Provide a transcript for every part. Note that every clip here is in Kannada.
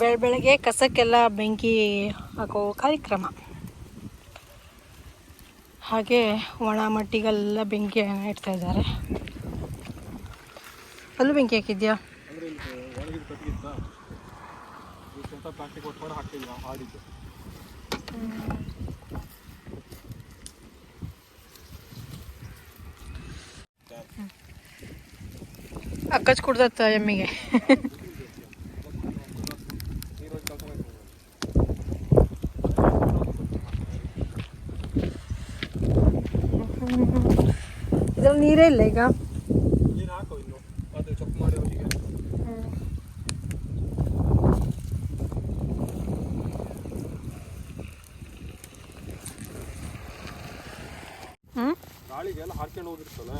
ಬೆಳ ಬೆಳಗ್ಗೆ ಕಸಕ್ಕೆಲ್ಲ ಬೆಂಕಿ ಹಾಕೋ ಕಾರ್ಯಕ್ರಮ. ಹಾಗೆ ಒಣ ಮಟ್ಟಿಗೆಲ್ಲ ಬೆಂಕಿ ಇಡ್ತಾ ಇದ್ದಾರೆ. ಅಲ್ಲೂ ಬೆಂಕಿ ಹಾಕಿದ್ಯಾ? ಅಕ್ಕಚ್ ಕುಡ್ದತ್ತ ಎಮ್ಮಿಗೆ. ಇದ್ರಲ್ಲಿ ನೀರೇ ಇಲ್ಲ ಈಗ ನೀರು ಹಾಕೋ ಇನ್ನು ಅದು ಚೆಕ್ ಮಾಡಿ ಅವರಿಗೆ ಹ್ಞೂ ಗಾಳಿಗೆಲ್ಲ ಹಾರ್ಕೊಂಡು ಹೋಗಿರ್ತಲ್ಲ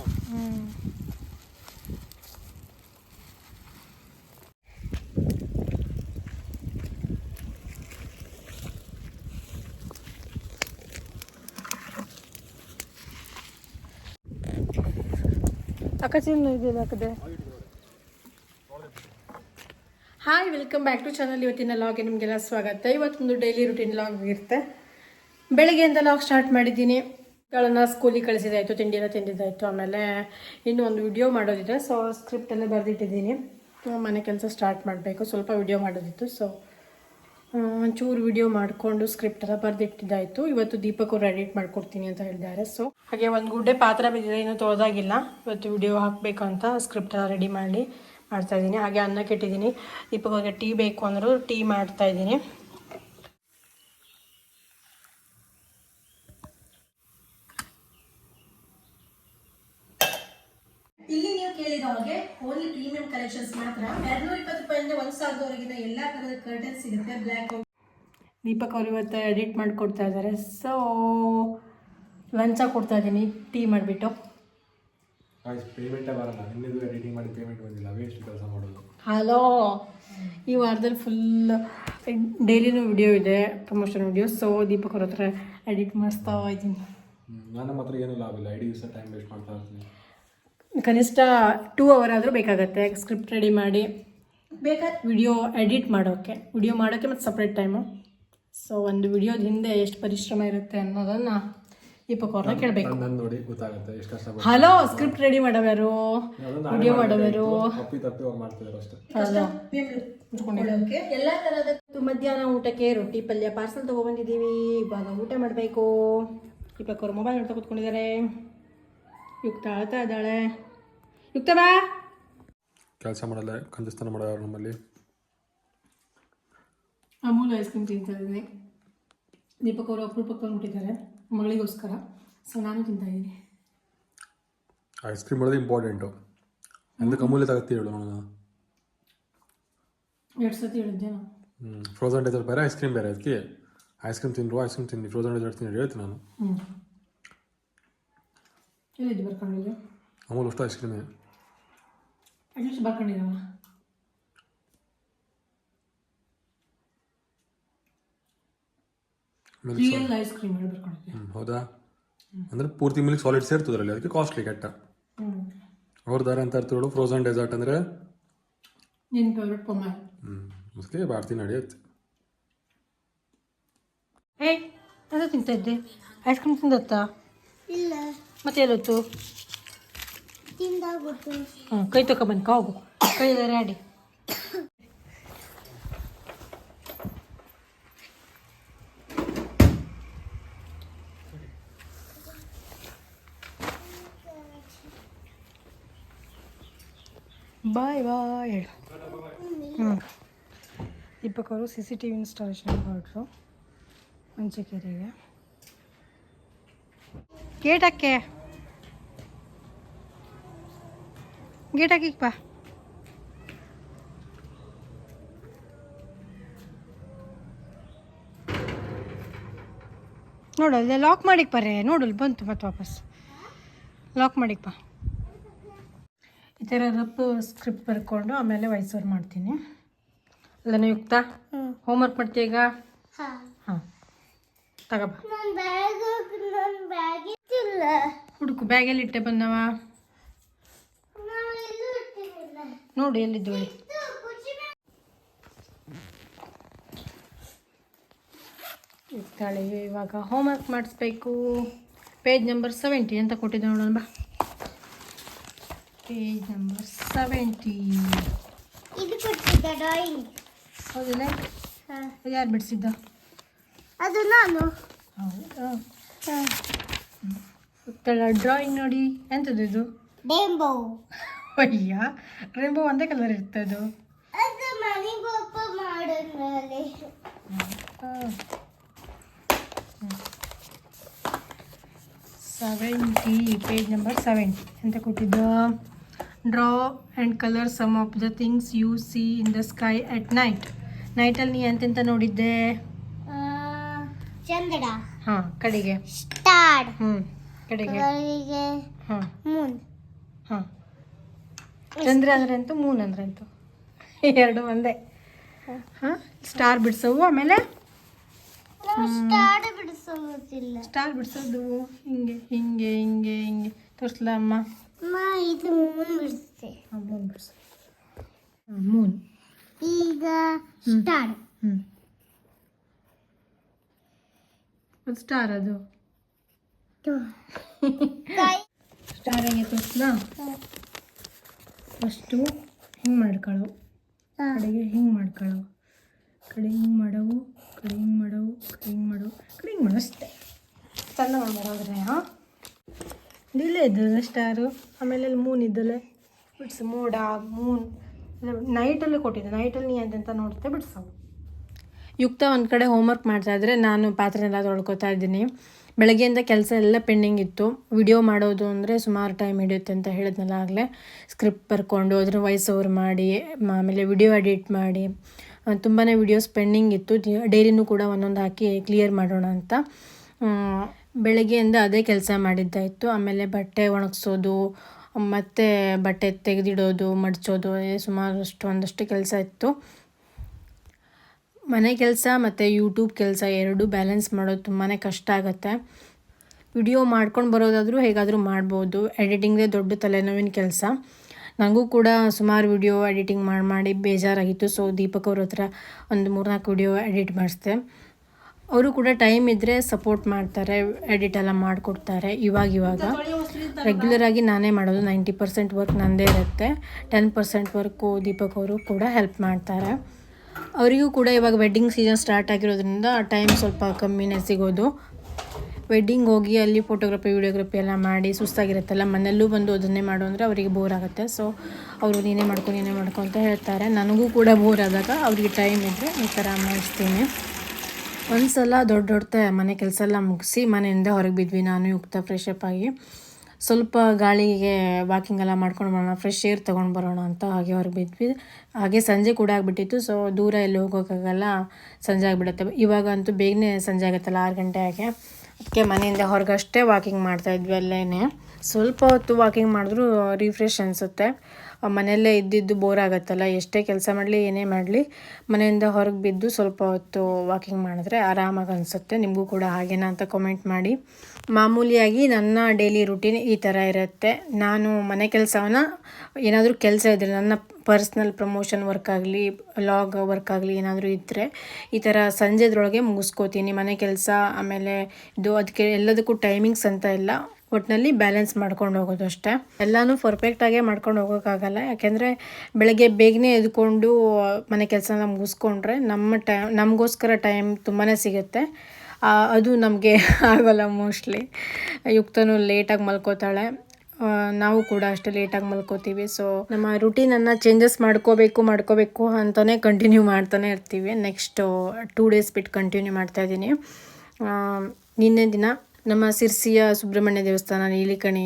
hi welcome back to channel ಇವತ್ತಿನ ಲಾಗ್ ನಿಮಗೆಲ್ಲ ಸ್ವಾಗತ. ಇವತ್ತೊಂದು ಡೈಲಿ ರುಟೀನ್ ಲಾಗ್ ಇರುತ್ತೆ. ಬೆಳಗ್ಗೆಯಿಂದ ಲಾಗ್ ಸ್ಟಾರ್ಟ್ ಮಾಡಿದ್ದೀನಿ. ಗಳನ್ನ ಸ್ಕೂಲಿಗೆ ಕಳಿಸಿದಾಯಿತು ತಿಂಡಿನ ತಿಂದಿದ್ದಾಯಿತು. ಆಮೇಲೆ ಇನ್ನೂ ಒಂದು ವಿಡಿಯೋ ಮಾಡೋದಿದೆ. ಸೊ ಸ್ಕ್ರಿಪ್ಟ್ ಎಲ್ಲ ಬರೆದಿಟ್ಟಿದ್ದೀನಿ. ಮನೆ ಕೆಲಸ ಸ್ಟಾರ್ಟ್ ಮಾಡಬೇಕು. ಸ್ವಲ್ಪ ವಿಡಿಯೋ ಮಾಡೋದಿತ್ತು. ಸೊ ಒಂಚೂರು ವಿಡಿಯೋ ಮಾಡಿಕೊಂಡು ಸ್ಕ್ರಿಪ್ಟ್ ಎಲ್ಲ ಬರೆದಿಟ್ಟಿದ್ದಾಯಿತು. ಇವತ್ತು ದೀಪಕ್ ಎಡಿಟ್ ಮಾಡ್ಕೊಡ್ತೀನಿ ಅಂತ ಹೇಳಿದ್ದಾರೆ ಸೊ ಹಾಗೆ ಒಂದು ಗುಡ್ಡೆ ಪಾತ್ರ ಬಿದ್ದಿದೆ, ಇನ್ನೂ ತೋದಾಗಿಲ್ಲ ಇವತ್ತು ವಿಡಿಯೋ ಹಾಕಬೇಕು ಅಂತ ಸ್ಕ್ರಿಪ್ಟ್ ಎಲ್ಲ ರೆಡಿ ಮಾಡಿ ಮಾಡ್ತಾಯಿದ್ದೀನಿ ಹಾಗೆ ಅನ್ನಕ್ಕೆ ಇಟ್ಟಿದ್ದೀನಿ ದೀಪಕ್ ಟೀ ಬೇಕು ಅಂದರೂ ಟೀ ಮಾಡ್ತಾ ಇದ್ದೀನಿ ಇಲ್ಲಿ ನೀವು ಕೇಳಿದ ಹಾಗೆ ಓನ್ಲಿ ಪ್ರೀಮಿಯಂ ಕಲೆಕ್ಷನ್ಸ್ ಮಾತ್ರ ಎರಡ್ನೂರ ಇಪ್ಪತ್ತು ರೂಪಾಯಿಂದ ಒಂದು ಸಾವಿರದವರೆಗಿನ ಎಲ್ಲ ಥರದ ಕರ್ಟನ್ ಸಿಗುತ್ತೆ ಬ್ಲ್ಯಾಕ್ ದೀಪಕ್ ಅವ್ರು ಇವತ್ತು ಎಡಿಟ್ ಮಾಡಿಕೊಡ್ತಾ ಇದ್ದಾರೆ ಸೊ ಲಂಚ ಕೊಡ್ತಾ ಇದ್ದೀನಿ. ಟೀ ಮಾಡಿಬಿಟ್ಟು. ಪೇಮೆಂಟೇ ಬರಲ್ಲ. ಎಡಿಟಿಂಗ್ ಮಾಡಿ ಪೇಮೆಂಟ್ ಬಂದಿಲ್ಲ. ವೇಸ್ಟ್ ಕೆಲಸ ಮಾಡೋದು. ಹಲೋ ಈ ವಾರದಲ್ಲಿ ಫುಲ್ ಡೈಲಿನೂ ವಿಡಿಯೋ ಇದೆ ಪ್ರಮೋಷನ್ ವಿಡಿಯೋ ಸೊ ದೀಪಕ್ ಅವ್ರ ಹತ್ರ ಎಡಿಟ್ ಮಾಡಿಸ್ತಾ ಇದ್ದೀನಿ. ನಾನು ನನ್ನ ಮಾತ್ರ ಏನು ಲಾಭ ಇಲ್ಲ. ಇಡೀ ದಿವಸ ಟೈಮ್ ವೇಸ್ಟ್ ಮಾಡ್ತಾ ಇರ್ತೀನಿ. ಕನಿಷ್ಠ ಟೂ ಅವರ್ ಆದರೂ ಬೇಕಾಗತ್ತೆ. ಸ್ಕ್ರಿಪ್ಟ್ ರೆಡಿ ಮಾಡಿ. ಬೇಕಾದ ವಿಡಿಯೋ ಎಡಿಟ್ ಮಾಡೋಕ್ಕೆ ವಿಡಿಯೋ ಮಾಡೋಕ್ಕೆ ಮತ್ತು ಸಪ್ರೇಟ್ ಟೈಮು ಸೊ ಒಂದು ವಿಡಿಯೋದ ಹಿಂದೆ ಎಷ್ಟು ಪರಿಶ್ರಮ ಇರುತ್ತೆ ಅನ್ನೋದನ್ನು ಈ ಅವ್ರನ್ನ ಕೇಳಬೇಕು. ನನ್ನ ನೋಡಿ ಗೊತ್ತಾಗುತ್ತೆ ಎಷ್ಟು ಕಷ್ಟ ಹಲೋ ಸ್ಕ್ರಿಪ್ಟ್ ರೆಡಿ ಮಾಡವರು ವಿಡಿಯೋ ಮಾಡೋವ್ಯಾರು? ತಪ್ಪಿ ತಪ್ಪಿ ಅವ್ರು ಮಾಡ್ತಿದ್ದಾರೆ ಅಷ್ಟೇ. ಹಲೋ ಎಲ್ಲ ತರಹದ ಮಧ್ಯಾಹ್ನ ಊಟಕ್ಕೆ ರೊಟ್ಟಿ ಪಲ್ಯ ಪಾರ್ಸಲ್ ತೊಗೊಬಂದಿದ್ದೀವಿ. ಇವಾಗ ಊಟ ಮಾಡಬೇಕು. ದೀಪಕ್ ಅವ್ರು ಮೊಬೈಲ್ ನೋಡ್ತಾ ಕೂತ್ಕೊಂಡಿದ್ದಾರೆ. ಯುಕ್ತ ಅಳ್ತಾ ಇದ್ದಾಳೆ. ಯುಕ್ತ ಬಾ ಕೆಲಸ ಮಾಡಲ್ಲ ಕಂಜಸ್ತನ ಮಾಡೋರು ನಮ್ಮಲ್ಲಿ. ಅಮೂಲ್ ಐಸ್ ಕ್ರೀಮ್ ತಿಂತಾ ಇದ್ದೀನಿ. ದೀಪಕ್ ಅವರು ಅಪರೂಪಕ್ಕೆ ತಂದ್ಬಿಟ್ಟಿದ್ದಾರೆ ಮಗಳಿಗೋಸ್ಕರ. ಸೊ ನಾನು ತಿಂತಾ ಇದ್ದೀನಿ. ಐಸ್ ಕ್ರೀಮ್ ಮಾಡೋದು ಇಂಪಾರ್ಟೆಂಟು ಎಂದಕ್ಕೆ ಅಮೂಲ್ಯ ತಗತ್ತಿ ಹೇಳು ನಾನು ಎರಡು ಸತಿ ಹೇಳಿದ್ದೆ ನಾನು. ಹ್ಞೂ ಫ್ರೋಸನ್ ಡೆಸರ್ಟ್ ಬೇರೆ ಐಸ್ ಕ್ರೀಮ್ ಬೇರೆ ಅದಕ್ಕೆ. ಐಸ್ ಕ್ರೀಮ್ ತಿಂದ್ರು ಐಸ್ ಕ್ರೀಮ್ ತಿಂದು ಫ್ರೋಸನ್ ಡೆಸರ್ಟ್ ತಿಂದು ಹೇಳ್ತೀನಿ ನಾನು. ಹ್ಞೂ ಎಲ್ಲಿದ್ದು ಬರ್ಕೊಂಡಿದ್ದೆ ಅಮೂಲ್ ಅಷ್ಟು ಐಸ್ ಕ್ರೀಮೇ ಅಟ್ಲೀಸ್ಟ್ ಬರ್ಕೊಂಡಿದ್ದಾವ ರಿಯಲ್ ಐಸ್ ಕ್ರೀಮ್ ಹೇಳಿ ಬರ್ಕೊಂಡಿದ್ದೆ. ಹೌದಾ? ಅಂದ್ರೆ ಪೂರ್ತಿ ಮಿಲ್ಕ್ ಸಾಲಿಡ್ ಸೇರ್ತದ್ರಲ್ಲಿ ಅದಕ್ಕೆ ಕಾಸ್ಟ್ಲಿ ಕೆಟ್ಟ. ಹ್ಞೂ ಅವ್ರ ದಾರ ಅಂತ ಅರ್ಥಗಳು ಫ್ರೋಸನ್ ಡೆಸರ್ಟ್ ಅಂದ್ರೆ? ನಿನ್ನ ಫೇವ್ರೆಟ್ ಪೊಮ್ಮಾಯ ಹ್ಞೂ ಮುಸ್ಲಿ ಬಾಡ್ತಿ ನಡೆಯುತ್ತೆ ಏಯ್ ಅದು ತಿಂತಾ ಇದ್ದೆ? ಐಸ್ ಕ್ರೀಮ್ ತಿಂದತ್ತಾ ಇಲ್ಲ. ಮತ್ತೆ ಎಲ್ಲೊತ್ತು ಹ್ಞೂ ಕೈ ತಗೊಬಂದ್ಕ ಕಾವು ಕೈ ರೆಡಿ ಬಾಯ್ ಬಾಯ್, ಹೇಳು. ಹ್ಞೂ ದೀಪಕ್ ಅವರು C C T V installation ಹೊರಟರು. ಮಂಚಿಕೆರೆಗೆ. ಗೇಟ್ ಹಾಕೆ ಗೇಟ್ ಹಾಕಿಕ್ ಬಾ. ನೋಡು ಅಲ್ಲೇ ಲಾಕ್ ಮಾಡಿಕ್ ಬರ್ರೆ. ನೋಡಲ್ ಬಂತು ಮತ್ತೆ ವಾಪಸ್. ಲಾಕ್ ಮಾಡಿಕ್ ಬಾ. ಈ ಥರ ರಪ್ಪು ಸ್ಕ್ರಿಪ್ಟ್ ಬರ್ಕೊಂಡು ಆಮೇಲೆ ವಾಯ್ಸ್ ಓವರ್ ಮಾಡ್ತೀನಿ. ಅಲ್ಲನ ಯುಕ್ತ? ಹೋಮ್ವರ್ಕ್ ಮಾಡ್ತೀಯ ಈಗ? ಹಾ. ಹಾಂ. ತಗೋಬ ನನ್ನ ಬ್ಯಾಗ್ ನನ್ನ ಬ್ಯಾಗ್ ಇತ್ತಿಲ್ಲ ಹುಡುಕು ಬ್ಯಾಗಲ್ಲಿ ಇಟ್ಟೆ ಬಂದವ. ಎಲ್ಲೂ ನೋಡಿ ಬ್ಯಾಗ್ ಇರ್ತಾಳೆ ಇವಾಗ. ಹೋಮ್ವರ್ಕ್ ಮಾಡಿಸ್ಬೇಕು. ಪೇಜ್ ನಂಬರ್ ಸೆವೆಂಟಿ ಅಂತ ಕೊಟ್ಟಿದ್ದೆ ನೋಡೋಣ ಬಾ. ಪೇಜ್ ನಂಬರ್ ಸೆವೆಂಟಿ ಇದು ಕೊಟ್ಟಿದ್ದ ಡ್ರಾಯಿಂಗ್ ಹೌದಿಲ್ಲ ಯಾರು ಬಿಡಿಸಿದ್ದ? ಅದು ನಾನು. ಹೌದಾ? ಡ್ರಾಯಿಂಗ್ ನೋಡಿ. ಎಂಥದ್ದು ಇದು? ಅಯ್ಯ ರೇಂಬೋ ಒಂದೇ ಕಲರ್ ಇರ್ತದು. ಸೆವೆಂಟಿ ಪೇಜ್ ನಂಬರ್ ಸೆವೆಂಟಿ ಅಂತ ಕೊಟ್ಟಿದ್ದು? Draw and colour some of the things you see in the sky at night ನೈಟಲ್ಲಿ ನೀ ಎಂತೆಂತ ನೋಡಿದ್ದೆ? ಚಂದ್ರ ಹಾಂ ಕಡೆಗೆ. ಸ್ಟಾರ್ ಹ್ಞೂ ಕಡೆಗೆ. ಹಾಂ. ಮೂನ್ ಹಾಂ. ಚಂದ್ರ ಅಂದ್ರೆ ಅಂತೂ ಮೂನ್ ಅಂದ್ರೆ ಅಂತೂ ಎರಡು ಒಂದೇ. ಹಾಂ ಸ್ಟಾರ್ ಬಿಡಿಸೋವು ಆಮೇಲೆ? ಸ್ಟಾರ್ ಬಿಡಿಸೋದು ಹಿಂಗೆ ಹಿಂಗೆ ಹಿಂಗೆ ಹಿಂಗೆ. ತೋರಿಸ್ಲಾಮ್ಮ ಅಮ್ಮ? ಇದು ಮೂನ್ ಮೂನ್ ಬಿಡಿಸು. ಮೂನ್ ಈಗ ಸ್ಟಾರ್ ಹ್ಞೂ ಅದು ಸ್ಟಾರ್ ಅದು. ಸ್ಟಾರ್ ಹೆಂಗೆ ತೋರಿಸ್ಲಾ? ಫಸ್ಟು ಹಿಂಗೆ ಮಾಡ್ಕೊಳ್ಳೋ ಕಡೆಗೆ ಹಿಂಗೆ ಮಾಡ್ಕೊಳ್ಳೋ ಕಡೆ ಹಿಂಗೆ ಮಾಡವು, ಕಡೆ ಹಿಂಗೆ ಮಾಡವು, ಕಡೆ ಹಿಂಗೆ ಮಾಡವು, ಕಡೆ ಹಿಂಗೆ ಮಾಡೋ ಅಷ್ಟೇ. ಚಂದ ಮಾಡೋದ್ರೆ ಹಾಂ? ಇಲ್ಲೇ ಇದ್ದದ ಸ್ಟಾರು. ಆಮೇಲೆ ಅಲ್ಲಿ ಮೂನ್ ಇದ್ದಲೆ ಬಿಡ್ಸು ಮೋಡ ಮೂನ್ ನೈಟಲ್ಲೇ ಕೊಟ್ಟಿದ್ದೆ. ನೈಟಲ್ಲಿ ನೀ ಅಂತ ನೋಡ್ತೆ ಬಿಡ್ಸವು ಯುಕ್ತ ಒಂದು ಕಡೆ ಹೋಮ್ವರ್ಕ್ ಮಾಡ್ತಾ ಇದ್ರೆ ನಾನು ಪಾತ್ರೆನೆಲ್ಲ ತೊಳ್ಕೊತಾ ಇದ್ದೀನಿ. ಬೆಳಗ್ಗೆಯಿಂದ ಕೆಲಸ ಎಲ್ಲ ಪೆಂಡಿಂಗ್ ಇತ್ತು. ವಿಡಿಯೋ ಮಾಡೋದು ಅಂದರೆ ಸುಮಾರು ಟೈಮ್ ಹಿಡಿಯುತ್ತೆ ಅಂತ ಹೇಳಿದ್ನಲ್ಲ ಆಗಲೇ. ಸ್ಕ್ರಿಪ್ಟ್ ಬರ್ಕೊಂಡು ಅದ್ರ ವಾಯ್ಸ್ ಓವರ್ ಮಾಡಿ, ಆಮೇಲೆ ವಿಡಿಯೋ ಎಡಿಟ್ ಮಾಡಿ ತುಂಬಾ ವಿಡಿಯೋಸ್ ಪೆಂಡಿಂಗ್ ಇತ್ತು. ಡೈರಿನೂ ಕೂಡ ಒಂದೊಂದು ಹಾಕಿ ಕ್ಲಿಯರ್ ಮಾಡೋಣ ಅಂತ. ಬೆಳಗ್ಗೆಯಿಂದ ಅದೇ ಕೆಲಸ ಮಾಡಿದ್ದಾಯಿತು. ಆಮೇಲೆ ಬಟ್ಟೆ ಒಣಗಿಸೋದು, ಮತ್ತು ಬಟ್ಟೆ ತೆಗೆದಿಡೋದು, ಮಡಚೋದು ಸುಮಾರಷ್ಟು ಒಂದಷ್ಟು ಕೆಲಸ ಇತ್ತು. ಮನೆ ಕೆಲಸ ಮತ್ತು ಯೂಟ್ಯೂಬ್ ಕೆಲಸ ಎರಡೂ ಬ್ಯಾಲೆನ್ಸ್ ಮಾಡೋದು ತುಂಬಾ ಕಷ್ಟ ಆಗುತ್ತೆ. ವಿಡಿಯೋ ಮಾಡ್ಕೊಂಡು ಬರೋದಾದರೂ ಹೇಗಾದರೂ ಮಾಡ್ಬೋದು. ಎಡಿಟಿಂಗ್ದೆ ದೊಡ್ಡ ತಲೆನೋವಿನ ಕೆಲಸ. ನನಗೂ ಕೂಡ ಸುಮಾರು ವಿಡಿಯೋ ಎಡಿಟಿಂಗ್ ಮಾಡಿ ಮಾಡಿ ಬೇಜಾರಾಗಿತ್ತು. ಸೊ ದೀಪಕ್ ಅವ್ರ ಹತ್ರ ಒಂದು ಮೂರ್ನಾಲ್ಕು ವಿಡಿಯೋ ಎಡಿಟ್ ಮಾಡಿಸ್ದೆ. ಅವರು ಕೂಡ ಟೈಮ್ ಇದ್ದರೆ ಸಪೋರ್ಟ್ ಮಾಡ್ತಾರೆ ಎಡಿಟ್ ಎಲ್ಲ ಮಾಡಿಕೊಡ್ತಾರೆ, ಇವಾಗ ಇವಾಗ. ರೆಗ್ಯುಲರ್ ಆಗಿ ನಾನೇ ಮಾಡೋದು. ನೈಂಟಿ ಪರ್ಸೆಂಟ್ ವರ್ಕ್ ನನ್ನದೇ ಇರುತ್ತೆ. ಟೆನ್ ಪರ್ಸೆಂಟ್ ವರ್ಕು ದೀಪಕ್ ಅವರು ಕೂಡ ಹೆಲ್ಪ್ ಮಾಡ್ತಾರೆ. ಅವರಿಗೂ ಕೂಡ ಇವಾಗ ವೆಡ್ಡಿಂಗ್ ಸೀಸನ್ ಸ್ಟಾರ್ಟ್ ಆಗಿರೋದ್ರಿಂದ ಟೈಮ್ ಸ್ವಲ್ಪ ಕಮ್ಮಿನೇ ಸಿಗೋದು. ವೆಡ್ಡಿಂಗ್ ಹೋಗಿ ಅಲ್ಲಿ ಫೋಟೋಗ್ರಫಿ ವೀಡಿಯೋಗ್ರಫಿ ಎಲ್ಲ ಮಾಡಿ ಸುಸ್ತಾಗಿರುತ್ತಲ್ಲ, ಮನೆಯಲ್ಲೂ ಬಂದು ಅದನ್ನೇ ಮಾಡು ಅಂದರೆ ಅವರಿಗೆ ಬೋರ್ ಆಗುತ್ತೆ. ಸೊ ಅವರು ನೀನೇ ಮಾಡ್ಕೊ ನೀನೇ ಮಾಡ್ಕೊ ಅಂತ ಹೇಳ್ತಾರೆ. ನನಗೂ ಕೂಡ ಬೋರ್ ಆದಾಗ ಅವರಿಗೆ ಟೈಮ್ ಇದ್ದರೆ ಈ ಥರ ಮಾಡಿಸ್ತೀನಿ. ಒಂದು ಸಲ ದೊಡ್ಡ ದೊಡ್ಡ ಮನೆ ಕೆಲಸ ಎಲ್ಲ ಮುಗಿಸಿ ಮನೆಯಿಂದ ಹೊರಗೆ ಬಿದ್ವಿ ನಾನು ಯುಕ್ತ ಫ್ರೆಶ್ ಅಪ್ ಆಗಿ. ಸ್ವಲ್ಪ ಗಾಳಿಗೆ ವಾಕಿಂಗ್ ಎಲ್ಲ ಮಾಡ್ಕೊಂಡು ಬರೋಣ ಫ್ರೆಶ್ ಏರ್ ತೊಗೊಂಡು ಬರೋಣ ಅಂತ ಹಾಗೆ ಹೊರಗೆ ಬಿದ್ವಿ ಹಾಗೆ ಸಂಜೆ ಕೂಡ ಆಗಿಬಿಟ್ಟಿತ್ತು. ಸೊ ದೂರ ಎಲ್ಲಿ ಹೋಗೋಕ್ಕಾಗಲ್ಲ ಸಂಜೆ ಆಗಿಬಿಡುತ್ತೆ. ಇವಾಗ ಅಂತೂ ಬೇಗನೆ ಸಂಜೆ ಆಗುತ್ತಲ್ಲ, ಆರು ಗಂಟೆ ಹಾಗೆ. ಅದಕ್ಕೆ ಮನೆಯಿಂದ ಹೊರಗಷ್ಟೇ ವಾಕಿಂಗ್ ಮಾಡ್ತಾಯಿದ್ವಿ ಅಲ್ಲೇ ಸ್ವಲ್ಪ ಹೊತ್ತು ವಾಕಿಂಗ್ ಮಾಡಿದ್ರೂ ರಿಫ್ರೆಶ್ ಅನಿಸುತ್ತೆ. ಮನೆಯಲ್ಲೇ ಇದ್ದಿದ್ದು ಬೋರ್ ಆಗುತ್ತಲ್ಲ, ಎಷ್ಟೇ ಕೆಲಸ ಮಾಡಲಿ, ಏನೇ ಮಾಡಲಿ, ಮನೆಯಿಂದ ಹೊರಗೆ ಬಿದ್ದು ಸ್ವಲ್ಪ ಹೊತ್ತು ವಾಕಿಂಗ್ ಮಾಡಿದ್ರೆ ಆರಾಮಾಗಿ ಅನಿಸುತ್ತೆ. ನಿಮಗೂ ಕೂಡ ಹಾಗೇನಾ ಅಂತ ಕಮೆಂಟ್ ಮಾಡಿ. ಮಾಮೂಲಿಯಾಗಿ ನನ್ನ ಡೈಲಿ ರುಟೀನ್ ಈ ಥರ ಇರುತ್ತೆ. ನಾನು ಮನೆ ಕೆಲಸವನ್ನ ಏನಾದರೂ ಕೆಲಸ ಇದ್ದರೆ ನನ್ನ ಪರ್ಸ್ನಲ್ ಪ್ರಮೋಷನ್ ವರ್ಕ್ ಆಗಲಿ ಲಾಗ್ ವರ್ಕ್ ಆಗಲಿ ಏನಾದರೂ ಇದ್ದರೆ ಈ ಥರ ಸಂಜೆದ್ರೊಳಗೆ ಮುಗಿಸ್ಕೋತೀನಿ. ಮನೆ ಕೆಲಸ, ಆಮೇಲೆ ಇದು ಅದಕ್ಕೆ ಎಲ್ಲದಕ್ಕೂ ಟೈಮಿಂಗ್ಸ್ ಅಂತ ಇಲ್ಲ. ಒಟ್ಟಿನಲ್ಲಿ ಬ್ಯಾಲೆನ್ಸ್ ಮಾಡ್ಕೊಂಡು ಹೋಗೋದು ಅಷ್ಟೇ. ಎಲ್ಲನೂ ಪರ್ಫೆಕ್ಟಾಗೇ ಮಾಡ್ಕೊಂಡು ಹೋಗೋಕ್ಕಾಗಲ್ಲ ಯಾಕೆಂದರೆ ಬೆಳಗ್ಗೆ ಬೇಗನೆ ಎದ್ಕೊಂಡು, ಮನೆ ಕೆಲಸನ ಮುಗಿಸ್ಕೊಂಡ್ರೆ ನಮ್ಮ ಟೈಮ್ ನಮಗೋಸ್ಕರ ಟೈಮ್ ತುಂಬಾ ಸಿಗುತ್ತೆ. ಅದು ನಮಗೆ ಆಗೋಲ್ಲ ಮೋಸ್ಟ್ಲಿ ಯುಕ್ತನೂ ಲೇಟಾಗಿ ಮಲ್ಕೋತಾಳೆ. ನಾವು ಕೂಡ ಅಷ್ಟೇ ಲೇಟಾಗಿ ಮಲ್ಕೋತೀವಿ. ಸೊ ನಮ್ಮ ರುಟೀನನ್ನು ಚೇಂಜಸ್ ಮಾಡ್ಕೋಬೇಕು ಮಾಡ್ಕೋಬೇಕು ಅಂತಲೇ ಕಂಟಿನ್ಯೂ ಮಾಡ್ತಾನೆ ಇರ್ತೀವಿ. ನೆಕ್ಸ್ಟ್ ಟೂ ಡೇಸ್ ಬಿಟ್ಟು ಕಂಟಿನ್ಯೂ ಮಾಡ್ತಾ ಇದ್ದೀನಿ. ನಿನ್ನೆ ದಿನ ನಮ್ಮ ಸಿರ್ಸಿಯ ಸುಬ್ರಹ್ಮಣ್ಯ ದೇವಸ್ಥಾನ, ನೀಲಿಕಣಿ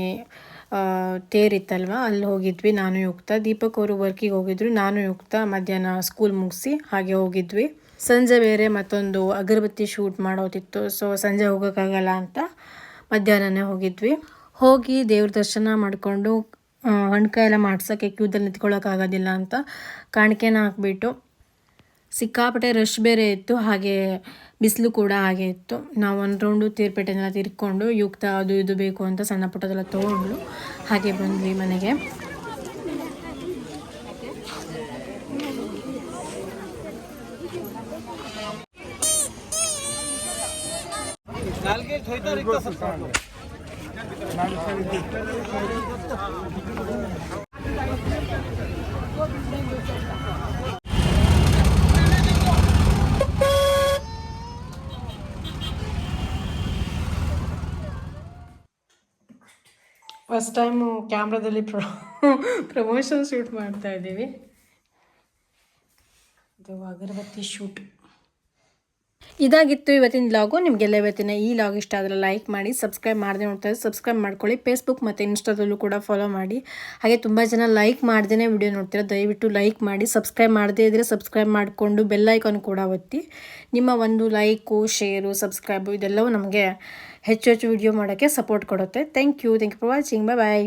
ತೇರಿತ್ತಲ್ವಾ ಅಲ್ಲಿ ಹೋಗಿದ್ವಿ, ನಾನು ಯುಕ್ತ. ದೀಪಕ್ ಅವರು ವರ್ಕಿಗೆ ಹೋಗಿದ್ರು, ನಾನು ಯುಕ್ತ. ಮಧ್ಯಾಹ್ನ ಸ್ಕೂಲ್ ಮುಗಿಸಿ, ಹಾಗೆ ಹೋಗಿದ್ವಿ. ಸಂಜೆ ಬೇರೆ ಮತ್ತೊಂದು ಅಗರಬತ್ತಿ ಶೂಟ್ ಮಾಡೋದಿತ್ತು ಸೊ ಸಂಜೆ ಹೋಗೋಕ್ಕಾಗಲ್ಲ ಅಂತ ಮಧ್ಯಾಹ್ನನೇ ಹೋಗಿದ್ವಿ. ಹೋಗಿ ದೇವ್ರ ದರ್ಶನ ಮಾಡಿಕೊಂಡು ಹಣ್ಕಾಯಿ ಎಲ್ಲ ಮಾಡ್ಸೋಕ್ಕೆ ಕ್ಯೂದಲ್ಲಿ ನಿಂತ್ಕೊಳ್ಳೋಕ್ಕಾಗೋದಿಲ್ಲ ಅಂತ ಕಾಣಿಕೆನ ಹಾಕ್ಬಿಟ್ಟು ಸಿಕ್ಕಾಪಟ್ಟೆ ರಶ್ ಬೇರೆ ಇತ್ತು, ಹಾಗೆ ಬಿಸಿಲು ಕೂಡ ಹಾಗೆ ಇತ್ತು. ನಾವು ಒಂದು ರೌಂಡು ತೀರ್ಪೇಟೆನೆಲ್ಲ ತಿರ್ಕೊಂಡು, ಯುಕ್ತ, ಅದು ಇದು ಬೇಕು ಅಂತ ಸಣ್ಣ ಪುಟ್ಟದೆಲ್ಲ ತೊಗೊಂಡು ಹಾಗೆ ಬಂದ್ವಿ ಮನೆಗೆ. ಫಸ್ಟ್ ಟೈಮು ಕ್ಯಾಮ್ರಾದಲ್ಲಿ ಪ್ರೊ ಪ್ರಮೋಷನ್ ಶೂಟ್ ಮಾಡ್ತಾ ಇದ್ದೀವಿ. ಇದು ಅಗರಬತ್ತಿ ಶೂಟ್ ಇದಾಗಿತ್ತು ಇವತ್ತಿನ ಲಾಗು. ನಿಮಗೆಲ್ಲ ಇವತ್ತಿನ ಈ ಲಾಗ್ ಇಷ್ಟ ಆದರೆ ಲೈಕ್ ಮಾಡಿ ಸಬ್ಸ್ಕ್ರೈಬ್ ಮಾಡದೆ ನೋಡ್ತಾರೆ. ಸಬ್ಸ್ಕ್ರೈಬ್ ಮಾಡ್ಕೊಳ್ಳಿ. ಫೇಸ್ಬುಕ್ ಮತ್ತು ಇನ್ಸ್ಟಾದಲ್ಲೂ ಕೂಡ ಫಾಲೋ ಮಾಡಿ. ಹಾಗೆ ತುಂಬ ಜನ ಲೈಕ್ ಮಾಡ್ದೇ ವಿಡಿಯೋ ನೋಡ್ತೀರಾ. ದಯವಿಟ್ಟು ಲೈಕ್ ಮಾಡಿ ಸಬ್ಸ್ಕ್ರೈಬ್ ಮಾಡದೇ ಇದ್ದರೆ ಸಬ್ಸ್ಕ್ರೈಬ್ ಮಾಡಿಕೊಂಡು ಬೆಲ್ ಐಕಾನ್ ಕೂಡ ಒತ್ತಿ. ನಿಮ್ಮ ಒಂದು ಲೈಕು ಶೇರು ಸಬ್ಸ್ಕ್ರೈಬು ಇದೆಲ್ಲವೂ ನಮಗೆ ಹೆಚ್ಚು ಹೆಚ್ಚು ವಿಡಿಯೋ ಮಾಡೋಕ್ಕೆ ಸಪೋರ್ಟ್ ಕೊಡುತ್ತೆ. Thank you thank you for watching bye